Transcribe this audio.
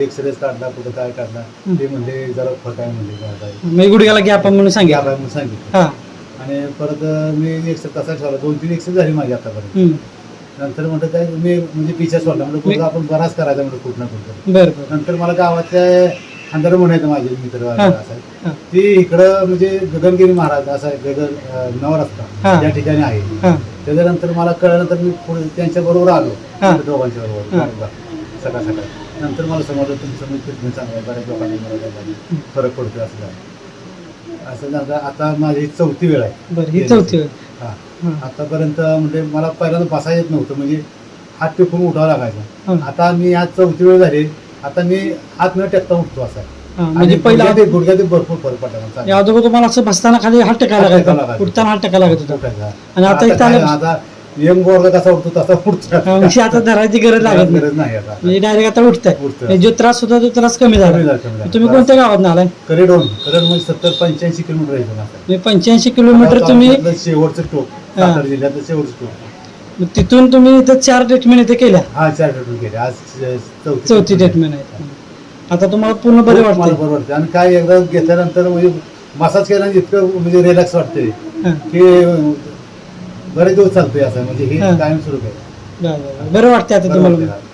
एक्सरेच काढला कुठं काय काढला ते म्हणले जरा फट आहे म्हणले काय काय. मी गुडघ्याला गॅप म्हणून सांगितलं. बाय म्हणून सांगितलं. हा. आणि परत मी एक्सरे तसा ठेवला दोन तीन एक्सरे झाली माझी आतापर्यंत. हम्म. नंतर म्हणलं काय मी म्हणजे पिछा सोडला म्हणजे कुठं आपण बराच करायचा म्हणलं कुठं ना कुठं बरं बरं. नंतर मला गावातल्या अंधार म्हणायचं माझे मित्र हा. हा. ती इकडं म्हणजे गगनगिरी महाराज असा आहे, गगन अं, नवरस्ता हा. त्या ठिकाणी आहे. हा. त्याच्यानंतर मला कळल्यानंतर मी पुढे त्यांच्या बरोबर आलो. हा. दोघांच्या हा. बरोबर. सकाळ सकाळ नंतर मला समजलं तुमचं म्हणजे ट्रीटमेंट चांगलं आहे बऱ्याच लोकांनी मला त्यामध्ये फरक पडतो असं झालं असं झालं आता माझी चौथी वेळ आहे बरं ही चौथी वेळ हा. आतापर्यंत म्हणजे मला पहिल्यांदा बसा येत नव्हतं म्हणजे हात टेकून उठावं लागायचं. आता मी आज चौथी वेळ झाली आता मी हात न टेकता उठतो असा म्हणजे पहिला गुडघ्यात भरपूर फरक पडला. अगोदर तुम्हाला असं बसताना खाली हात टेकायला लागायचा. उठताना हात टेकायला लागत होता. आणि आता यंग वर्ग कसा उठतो तसा उठतो. आता धरायची गरज लागत नाही. गरज नाही आता. म्हणजे डायरेक्ट आता उठताय. उठतोय. म्हणजे जो त्रास होता तो त्रास कमी कमी झाला कमी झाला. तुम्ही कोणत्या गावात आलाय करेडोन. करेड म्हणजे सत्तर पंच्याऐंशी किलोमीटर आहे इथून आता. म्हणजे पंच्याऐंशी किलोमीटर तुम्ही आपलं शेवटचं टोक. सातारा जिल्ह्यातलं शेवटचं टोक. तिथून तुम्ही इथं चार ट्रीटमेंट इथे केल्या? हा चार ट्रीटमेंट केले. आज चौथी चौथी ट्रीटमेंट आहे. आता तुम्हाला पूर्ण बरे मला वाटते बरं वाटतं आणि काय एकदा घेतल्यानंतर म्हणजे मसाज केल्यानंतर इतकं म्हणजे रिलॅक्स वाटते. की बरेच दिवस चालतोय असं म्हणजे हे हा. कायम सुरू आहे बरं, बरं, बरं. बरं वाटते आता बरं तुम्हाला वाटतंय.